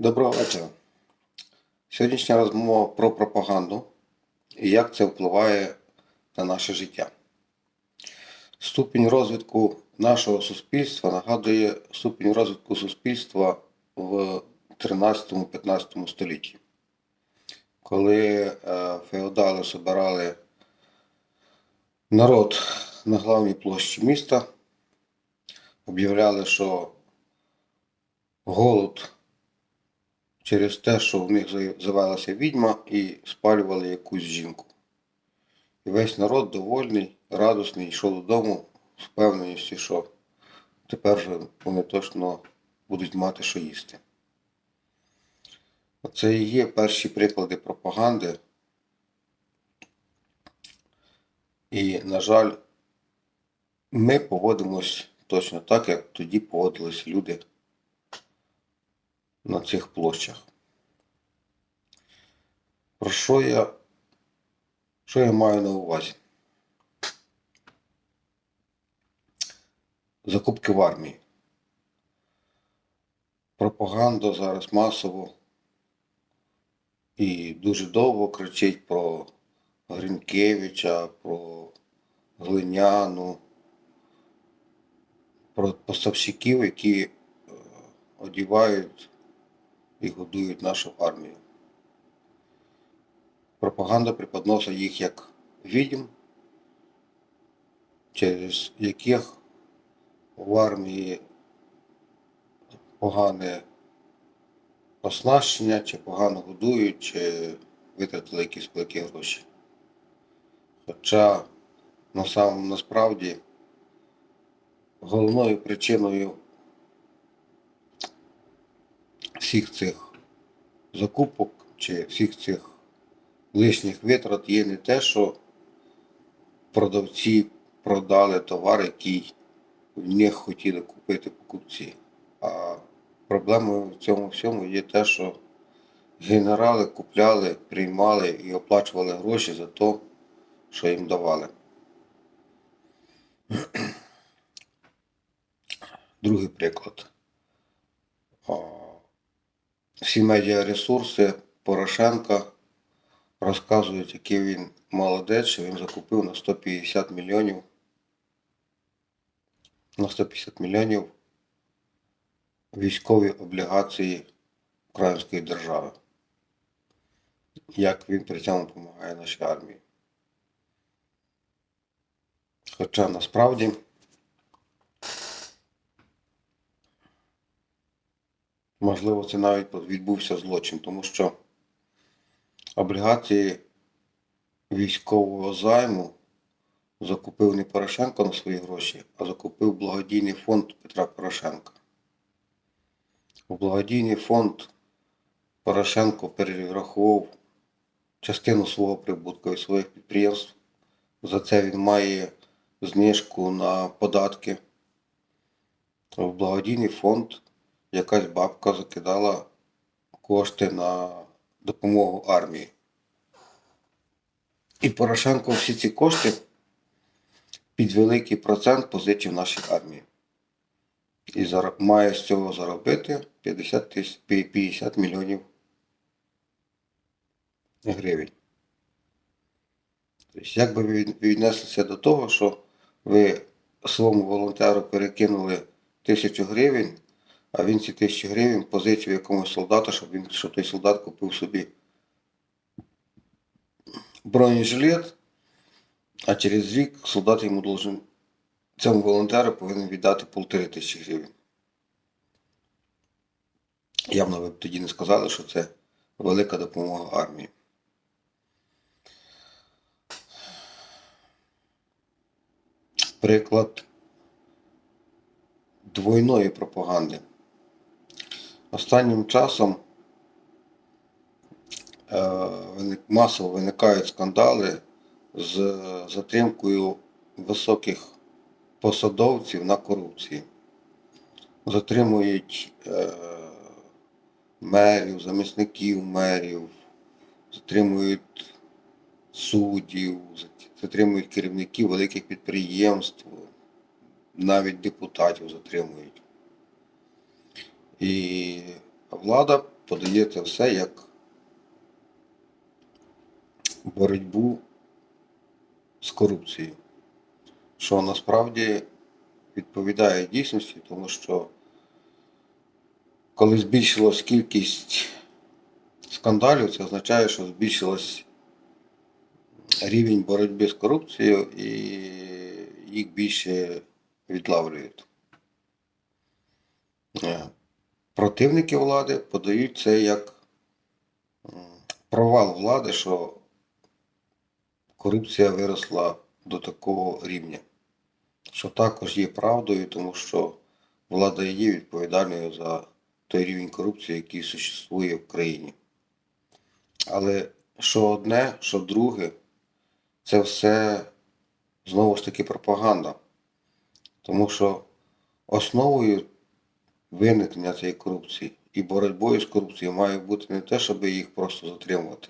Доброго вечора. Сьогоднішня розмова про пропаганду і як це впливає на наше життя. Ступінь розвитку нашого суспільства нагадує ступінь розвитку суспільства в 13-15 столітті, коли е, феодали собирали народ на главній площі міста, об'являли, що голод через те, що в них завелася відьма і спалювали якусь жінку. І весь народ довольний, радісний, йшов додому з впевненістю, що тепер же вони точно будуть мати що їсти. Оце і є перші приклади пропаганди. І, на жаль, ми поводимось точно так, як тоді поводились люди на цих площах. Про що я, що я маю на увазі? Закупки в армії. Пропаганда зараз масово і дуже довго кричить про Гринкевича, про Глиняну, про поставщиків, які е, одівають і годують нашу армію. Пропаганда преподносить їх як відьм, через яких в армії погане оснащення, чи погано годують, чи витратили якісь великі гроші. Хоча на самому насправді головною причиною всіх цих закупок чи всіх цих лишніх витрат є не те, що продавці продали товар, який в них хотіли купити покупці. А проблемою в цьому всьому є те, що генерали купляли, приймали і оплачували гроші за те, що їм давали. Другий приклад. Всі медіаресурси Порошенка розказують, який він молодець, що він закупив на 150 мільйонів на 150 мільйонів військові облігації Української держави. Як він при цьому допомагає нашій армії. Хоча насправді можливо це навіть відбувся злочин, тому що облігації військового займу закупив не Порошенко на свої гроші, а закупив благодійний фонд Петра Порошенка. У благодійний фонд Порошенко перерахував частину свого прибутку від своїх підприємств. За це він має знижку на податки. В благодійний фонд якась бабка закидала кошти на допомогу армії. І Порошенко всі ці кошти під великий процент позичив нашій армії. І має з цього заробити 50, тисяч, 50 мільйонів гривень. Тобто, як би ви віднеслися до того, що ви своєму волонтеру перекинули тисячу гривень, а він ці тисячі гривень позичив якомусь солдату, щоб він, щоб той солдат купив собі бронежилет, а через рік солдат йому должен, цьому волонтеру повинен віддати полтори тисячі гривень. Явно ви б тоді не сказали, що це велика допомога армії. Приклад двойної пропаганди. Останнім часом е, масово виникають скандали з затримкою високих посадовців на корупції. Затримують е, мерів, замісників мерів, затримують суддів, затримують керівників великих підприємств, навіть депутатів затримують. І влада подає це все як боротьбу з корупцією, що насправді відповідає дійсності, тому що коли збільшилась кількість скандалів, це означає, що збільшилась рівень боротьби з корупцією і їх більше відлавлюють. Противники влади подають це як провал влади, що корупція виросла до такого рівня, що також є правдою, тому що влада є відповідальною за той рівень корупції, який существує в країні. Але що одне, що друге, це все знову ж таки пропаганда. Тому що основою виникнення цієї корупції і боротьбою з корупцією має бути не те, щоб їх просто затримувати.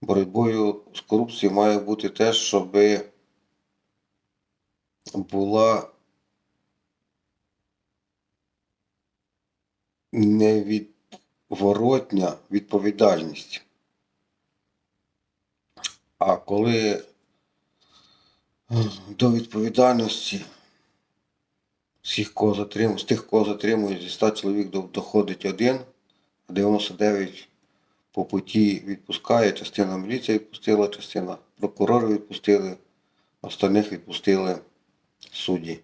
Боротьбою з корупцією має бути те, щоб була невідворотня відповідальність. А коли до відповідальності всіх, кого затримують, з тих, кого затримують, зі 100 чоловік доходить один, а 99 по путі відпускає, частина міліція відпустила, частина прокурори відпустили, остальних відпустили судді.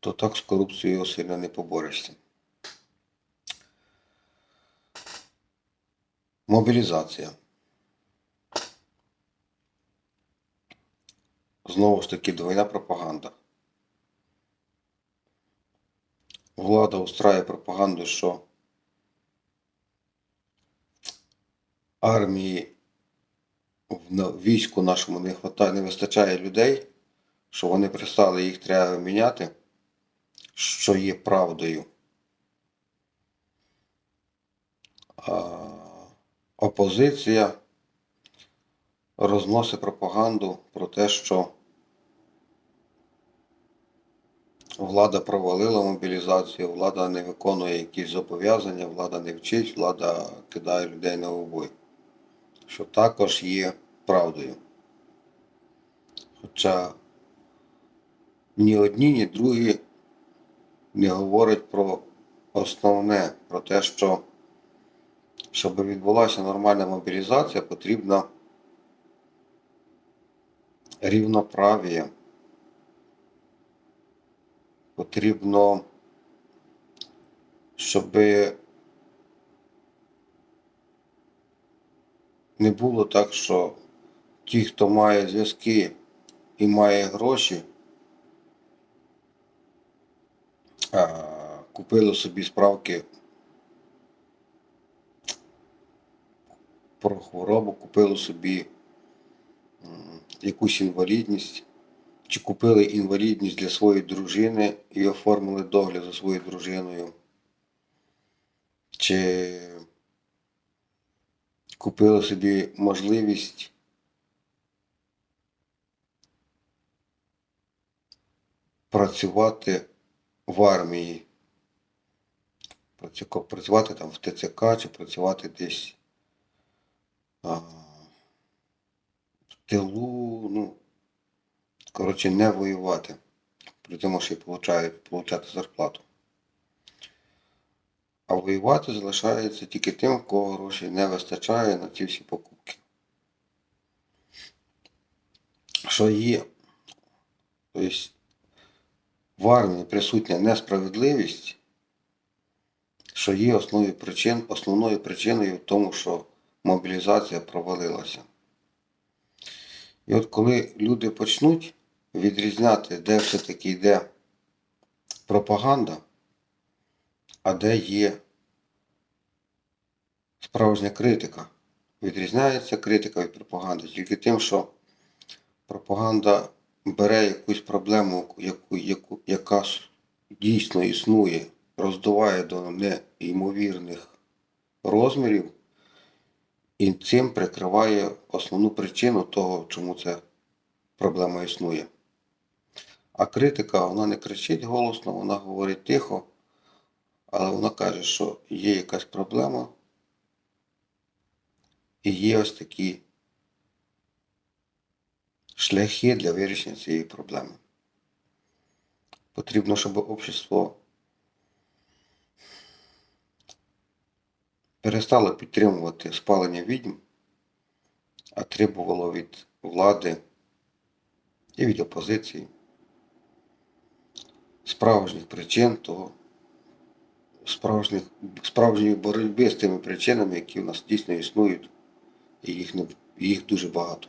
То так з корупцією сильно не поборешся. Мобілізація. Знову ж таки, двойна пропаганда. Влада устрає пропаганду, що армії в війську нашому не хватає, не вистачає людей, що вони пристали, їх треба міняти, що є правдою. А опозиція розносить пропаганду про те, що влада провалила мобілізацію, влада не виконує якісь зобов'язання, влада не вчить, влада кидає людей на обой. Що також є правдою. Хоча ні одні, ні другі не говорять про основне, про те, що щоб відбулася нормальна мобілізація, потрібна рівноправія. Потрібно, щоб не було так, що ті, хто має зв'язки і має гроші, купили собі справки про хворобу, купили собі якусь інвалідність, чи купили інвалідність для своєї дружини і оформили догляд за своєю дружиною, чи купили собі можливість працювати в армії, працювати там в ТЦК чи працювати десь а, в тилу, ну, коротше, не воювати, при тому, що й получають, получати зарплату. А воювати залишається тільки тим, в кого грошей не вистачає на ці всі покупки. Що є, тобто в армії присутня несправедливість, що є основною, причин, основною причиною в тому, що мобілізація провалилася. І от коли люди почнуть відрізняти, де все-таки йде пропаганда, а де є справжня критика. Відрізняється критика від пропаганди тільки тим, що пропаганда бере якусь проблему, яку, яку, яка дійсно існує, роздуває до неймовірних розмірів і цим прикриває основну причину того, чому ця проблема існує. А критика, вона не кричить голосно, вона говорить тихо, Але вона каже, що є якась проблема, і є ось такі шляхи для вирішення цієї проблеми. Потрібно, щоб общество перестало підтримувати спалення відьм, а требувало від влади і від опозиції справжніх причин того, справжніх, справжньої боротьби з тими причинами, які у нас дійсно існують, і їх, їх дуже багато.